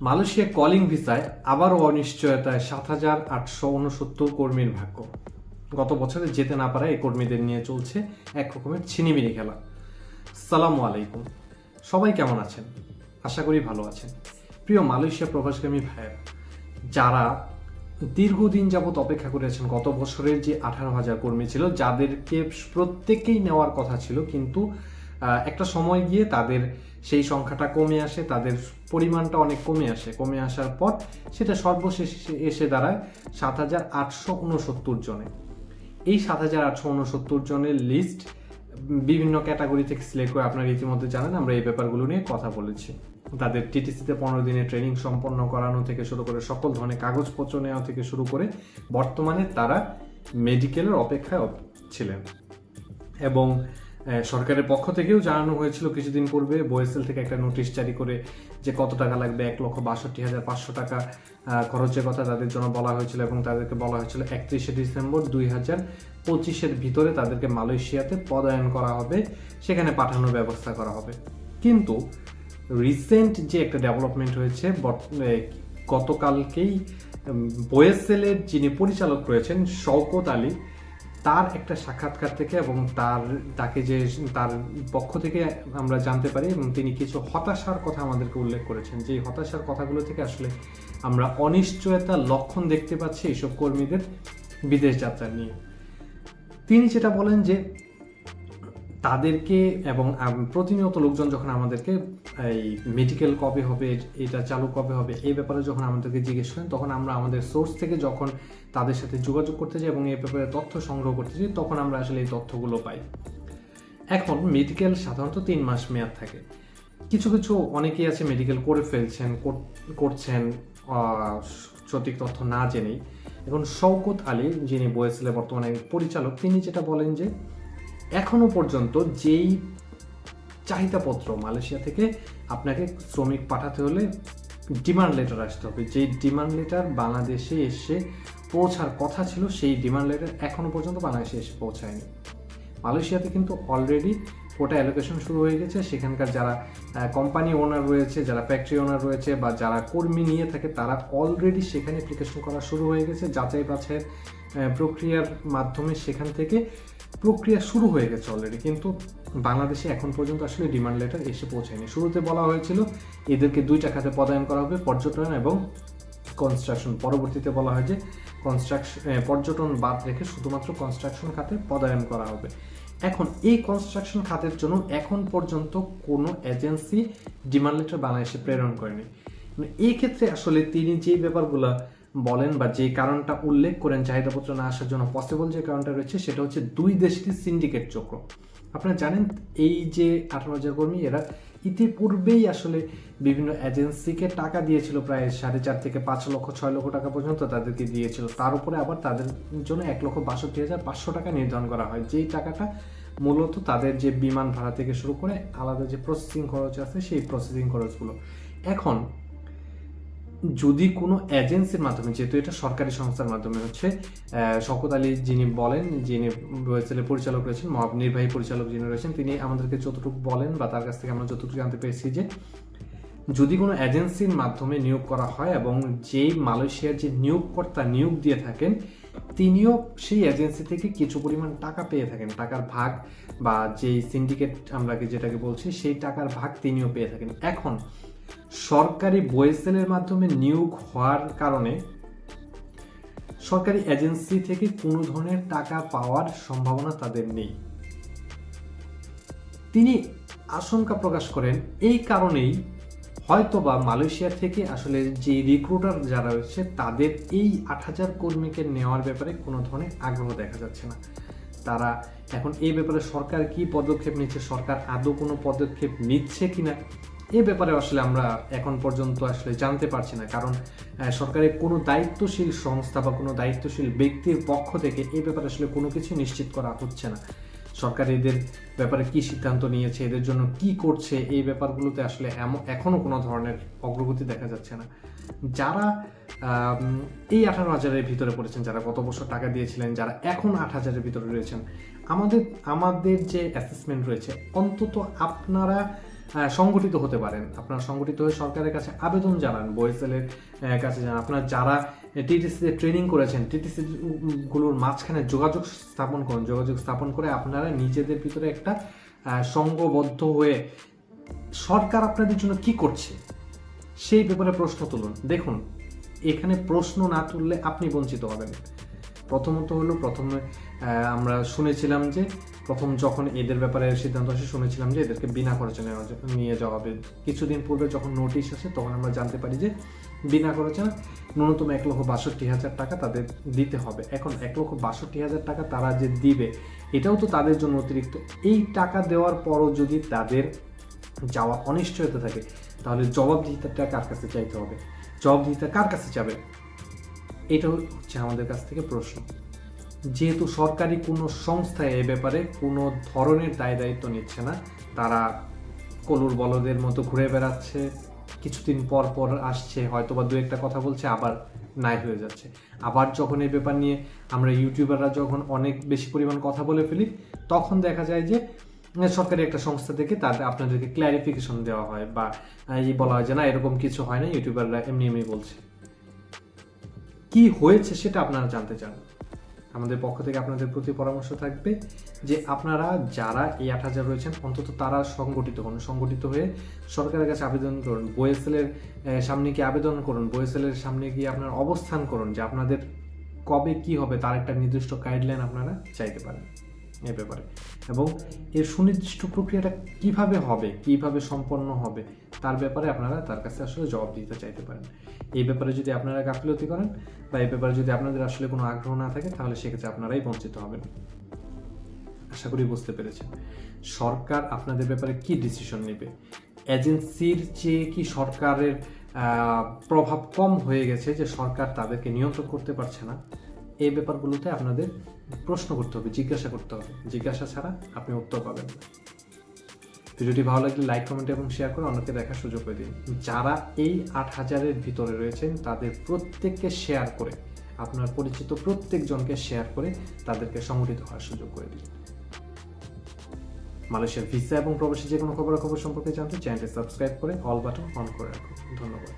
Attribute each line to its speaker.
Speaker 1: Malaysia calling ভিসায় আবারও অনিশ্চয়তায় সাত হাজার আটশো উনসত্তর কর্মীর ভাগ্য। গত বছরে যেতে না পারা এই কর্মীদের নিয়ে চলছে এক রকমের ছিনিমিনি খেলা। সালামু আলাইকুম। সবাই কেমন আছেন? আশা করি ভালো আছেন। প্রিয় মালয়েশিয়া প্রবাসগামী ভাইয়েরা, যারা দীর্ঘদিন যাবৎ অপেক্ষা করেছেন, গত বছরের যে আঠারো হাজার কর্মী ছিল, যাদেরকে প্রত্যেকেই নেওয়ার কথা ছিল, কিন্তু একটা সময় গিয়ে তাদের সেই সংখ্যাটা কমে আসে, তাদের পরিমাণটা অনেক কমে আসে। কমে আসার পর সেটা সর্বশেষ এসে- দাঁড়ায় সাত হাজার আটশো উনসত্তর জনে। এই সাত হাজার আটশো উনসত্তর জনের লিস্ট বিভিন্ন ক্যাটাগরি থেকে সিলেক্ট করে আপনারা ইতিমধ্যে জানেন, আমরা এই ব্যাপারগুলো নিয়ে কথা বলেছি। তাদের টিটিসিতে পনেরো দিনের ট্রেনিং সম্পন্ন করানো থেকে শুরু করে সকল ধরনের কাগজপত্র নেওয়া থেকে শুরু করে বর্তমানে তারা মেডিকেলের অপেক্ষায় ছিলেন। এবং সরকারের পক্ষ থেকেও জানানো হয়েছিল কিছুদিন পূর্বে বোয়েসেল থেকে একটা নোটিশ জারি করে যে কত টাকা লাগবে, এক লক্ষ বাষট্টি হাজার পাঁচশো টাকা খরচের কথা তাদের জন্য বলা হয়েছিল এবং তাদেরকে বলা হয়েছিল একত্রিশে ডিসেম্বর দুই হাজার পঁচিশের ভিতরে তাদেরকে মালয়েশিয়াতে পদায়ন করা হবে, সেখানে পাঠানোর ব্যবস্থা করা হবে। কিন্তু রিসেন্ট যে একটা ডেভেলপমেন্ট হয়েছে গতকালকেই বোয়েসেলের যিনি পরিচালক রয়েছেন, শওকত আলী তার একটা সাক্ষাৎকার থেকে এবং তার, তাকে যে, তার পক্ষ থেকে আমরা জানতে পারি এবং তিনি কিছু হতাশার কথা আমাদেরকে উল্লেখ করেছেন। যে হতাশার কথাগুলো থেকে আসলে আমরা অনিশ্চয়তার লক্ষণ দেখতে পাচ্ছি এইসব কর্মীদের বিদেশ যাত্রা নিয়ে। তিনি যেটা বলেন যে তাদেরকে এবং প্রতিনিয়ত লোকজন যখন আমাদেরকে এই মেডিকেল কবে হবে, এটা চালু কবে হবে, এই ব্যাপারে যখন আমাদেরকে জিজ্ঞেস করেন, তখন আমরা আমাদের সোর্স থেকে যখন তাদের সাথে যোগাযোগ করতে যাই এবং এই ব্যাপারে তথ্য সংগ্রহ করতে যাই, তখন আমরা আসলে এই তথ্যগুলো পাই। এখন মেডিকেল সাধারণত তিন মাস মেয়াদ থাকে। কিছু কিছু অনেকেই আছে মেডিকেল করে ফেলছেন, কর- করছেন সঠিক তথ্য না জেনেই। এখন শওকত আলী যিনি বয়েসেলের বর্তমানে পরিচালক, তিনি যেটা বলেন যে এখনও পর্যন্ত যেই চাহিদাপত্র মালয়েশিয়া থেকে আপনাকে শ্রমিক পাঠাতে হলে ডিমান্ড লেটার আসতে হবে। যেই ডিমান্ড লেটার বাংলাদেশে এসে পৌঁছার কথা ছিল, সেই ডিমান্ড লেটার এখনও পর্যন্ত বাংলাদেশে এসে পৌঁছায়নি। মালয়েশিয়াতে কিন্তু অলরেডি কোটা অ্যালোকেশন শুরু হয়ে গেছে। সেখানকার যারা কোম্পানি ওনার রয়েছে, যারা ফ্যাক্টরি ওনার রয়েছে বা যারা কর্মী নিয়ে থাকে, তারা অলরেডি সেখানে অ্যাপ্লিকেশন করা শুরু হয়ে গেছে। যাচাই বাছাইয়ের প্রক্রিয়ার মাধ্যমে সেখান থেকে প্রক্রিয়া শুরু হয়ে গেছে অলরেডি কিন্তু বাংলাদেশে এখন পর্যন্ত আসলে ডিমান্ড লেটার এসে পৌঁছায়নি। শুরুতে বলা হয়েছিল এদেরকে দুইটা খাতে পদায়ন করা হবে পর্যটন এবং কনস্ট্রাকশন পরবর্তীতে বলা হয় যে কনস্ট্রাকশন পর্যটন বাদ রেখে শুধুমাত্র কনস্ট্রাকশন খাতে পদায়ন করা হবে। এখন এই কনস্ট্রাকশন খাতের জন্য এখন পর্যন্ত কোনো এজেন্সি ডিমান্ড লেটার বাংলাদেশে প্রেরণ করেনি। মানে এই ক্ষেত্রে আসলে তিনি যে ব্যাপারগুলো বলেন বা যে কারণটা উল্লেখ করেন চাহিদাপত্র না আসার জন্য পসিবল যে কারণটা রয়েছে, সেটা হচ্ছে দুই দেশেরই সিন্ডিকেট চক্র। আপনারা জানেন, এই যে আঠারো হাজার কর্মী, এরা ইতিপূর্বেই আসলে বিভিন্ন এজেন্সিকে টাকা দিয়েছিল, প্রায় সাড়ে চার থেকে পাঁচ লক্ষ, ছয় লক্ষ টাকা পর্যন্ত তাদেরকে দিয়েছিল। তার উপরে আবার তাদের জন্য এক লক্ষ বাষট্টি হাজার পাঁচশো টাকা নির্ধারণ করা হয়। যেই টাকাটা মূলত তাদের যে বিমান ভাড়া থেকে শুরু করে, আলাদা যে প্রসেসিং খরচ আছে, সেই প্রসেসিং খরচগুলো। এখন যদি কোনো এজেন্সির মাধ্যমে, যেহেতু এটা সরকারি সংস্থার মাধ্যমে হচ্ছে শকত আলী যিনি বলেন, যিনি ওয়েবসাইটের পরিচালক রয়েছেন নির্বাহী পরিচালক যিনি রয়েছেন, তিনি আমাদেরকে যতটুকু বলেন বা তার কাছ থেকে আমরা যতটুকু জানতে পেরেছি যে, যদি কোনো এজেন্সির মাধ্যমে নিয়োগ করা হয় এবং যেই মালয়েশিয়ার যে নিয়োগকর্তা নিয়োগ দিয়ে থাকেন, তিনিও সেই এজেন্সি থেকে কিছু পরিমাণ টাকা পেয়ে থাকেন। টাকার ভাগ বা যেই সিন্ডিকেট আমরা যেটাকে বলছি, সেই টাকার ভাগ তিনিও পেয়ে থাকেন। এখন সরকারি বয়েসেলের মাধ্যমে নিয়োগ হওয়ার কারণে সরকারি এজেন্সি থেকে কোনো ধরনের টাকা পাওয়ার সম্ভাবনা তাদের নেই। তিনি আশঙ্কা প্রকাশ করেন, এই কারণেই হয়তোবা মালয়েশিয়া থেকে আসলে যে রিক্রুটার যারা রয়েছে, তাদের এই আট হাজার কর্মীকে নেওয়ার ব্যাপারে কোনো ধরনের আগ্রহ দেখা যাচ্ছে না। তারা এখন এই ব্যাপারে সরকার কি পদক্ষেপ নিচ্ছে, সরকার আদৌ কোনো পদক্ষেপ নিচ্ছে কিনা এই ব্যাপারে আসলে আমরা এখন পর্যন্ত আসলে জানতে পারছি না, কারণ সরকারের কোনো দায়িত্বশীল সংস্থা বা কোনো দায়িত্বশীল ব্যক্তির পক্ষ থেকে এই ব্যাপারে আসলে কোনো কিছু নিশ্চিত করা হচ্ছে না। সরকার এদের ব্যাপারে কি সিদ্ধান্ত নিয়েছে, এদের জন্য কি করছে, এই ব্যাপারগুলোতে আসলে এমন, এখনও কোনো ধরনের অগ্রগতি দেখা যাচ্ছে না। যারা এই আঠারো হাজারের ভিতরে পড়েছেন, যারা গত বছর টাকা দিয়েছিলেন, যারা এখন আট হাজারের ভিতরে রয়েছেন, আমাদের আমাদের যে অ্যাসেসমেন্ট রয়েছে, অন্তত আপনারা সংগঠিত হতে পারেন। আপনারা সংগঠিত হয়ে সরকারের কাছে আবেদন জানান বয়েসেলের কাছে জানান। আপনারা যারা টিটিসিতে ট্রেনিং করেছেন টিটিসি গুলোর মাঝখানে যোগাযোগ স্থাপন করুন, যোগাযোগ স্থাপন করে আপনারা নিজেদের ভিতরে একটা সংঘবদ্ধ হয়ে সরকার আপনাদের জন্য কি করছে, সেই ব্যাপারে প্রশ্ন তুলুন। দেখুন, এখানে প্রশ্ন না তুললে আপনি বঞ্চিত হবেন। প্রথমত হলো, প্রথমে আমরা শুনেছিলাম যে প্রথম যখন এদের ব্যাপারে সিদ্ধান্ত আসে, শুনেছিলাম যে এদেরকে বিনা খরচে নেওয়া নিয়ে যাওয়া হবে। কিছুদিন পূর্বে যখন নোটিশ আসে, তখন আমরা জানতে পারি যে বিনা খরচে ন্যূনতম এক লক্ষ বাষট্টি হাজার টাকা তাদের দিতে হবে। এখন এক লক্ষ বাষট্টি হাজার টাকা তারা যে দিবে, এটাও তো তাদের জন্য অতিরিক্ত। এই টাকা দেওয়ার পরও যদি তাদের যাওয়া অনিশ্চয়তা থাকে, তাহলে জবাবদিহিতাটা কার কাছে চাইতে হবে? জবাবদিহিতা কার কাছে যাবে? এটা হচ্ছে আমাদের কাছ থেকে প্রশ্ন। যেহেতু সরকারি কোনো সংস্থা এ ব্যাপারে কোনো ধরনের দায় দায়িত্ব নিচ্ছে না, তারা কলুর বলদের মতো ঘুরে বেড়াচ্ছে, কিছুদিন পর পর আসছে হয়তো বা দু একটা কথা বলছে, আবার নাই হয়ে যাচ্ছে। আবার যখন এই ব্যাপার নিয়ে আমরা ইউটিউবাররা যখন অনেক বেশি পরিমাণ কথা বলে ফেলি, তখন দেখা যায় যে সরকারি একটা সংস্থা থেকে তাদের আপনাদেরকে ক্ল্যারিফিকেশন দেওয়া হয় বা এই বলা হয় যে, না, এরকম কিছু হয় না, ইউটিউবাররা এমনি এমনি বলছে। কি হয়েছে সেটা আপনারা জানতে চান? আমাদের পক্ষ থেকে আপনাদের প্রতি পরামর্শ থাকবে যে আপনারা যারা এই আট হাজার রয়েছেন, অন্তত তারা সংগঠিত হন সংগঠিত হয়ে সরকারের কাছে আবেদন করুন বয়েসেলের সামনে গিয়ে আবেদন করুন বয়েসেলের সামনে গিয়ে আপনার অবস্থান করুন যে আপনাদের কবে কি হবে, তার একটা নির্দিষ্ট গাইডলাইন আপনারা চাইতে পারেন। এ ব্যাপারে। এবং এর সুনির্দিষ্ট প্রক্রিয়াটা কীভাবে হবে, কীভাবে সম্পন্ন হবে, তার ব্যাপারে আপনারা তার কাছে আসলে জবাব দিতে চাইতে পারেন। এই ব্যাপারে যদি আপনারা গাফিলতি করেন বা এই ব্যাপারে যদি আপনাদের আসলে কোনো আগ্রহ না থাকে, তাহলে সেক্ষেত্রে আপনারাই বঞ্চিত হবেন। আশা করি বুঝতে পেরেছেন। সরকার আপনাদের ব্যাপারে কি ডিসিশন নেবে? এজেন্সির চেয়ে কি সরকারের প্রভাব কম হয়ে গেছে যে সরকার তাদেরকে নিয়ন্ত্রণ করতে পারছে না? এই ব্যাপারগুলোতে আপনাদের প্রশ্ন করতে হবে, জিজ্ঞাসা করতে হবে। জিজ্ঞাসা ছাড়া আপনি উত্তর পাবেন না। ভিডিওটি ভালো লাগলে লাইক, কমেন্ট এবং শেয়ার করে অন্যকে দেখার সুযোগ করে দিন। যারা এই আট হাজারের ভিতরে রয়েছেন, তাদের প্রত্যেককে শেয়ার করে, আপনার পরিচিত প্রত্যেকজনকে শেয়ার করে তাদেরকে সংগঠিত হওয়ার সুযোগ করে দিন। মালয়েশিয়ার ভিসা এবং প্রবাসী যে কোনো খবরাখবর সম্পর্কে জানতে চ্যানেলটি সাবস্ক্রাইব করে অল বাটন অন করে রাখুন। ধন্যবাদ।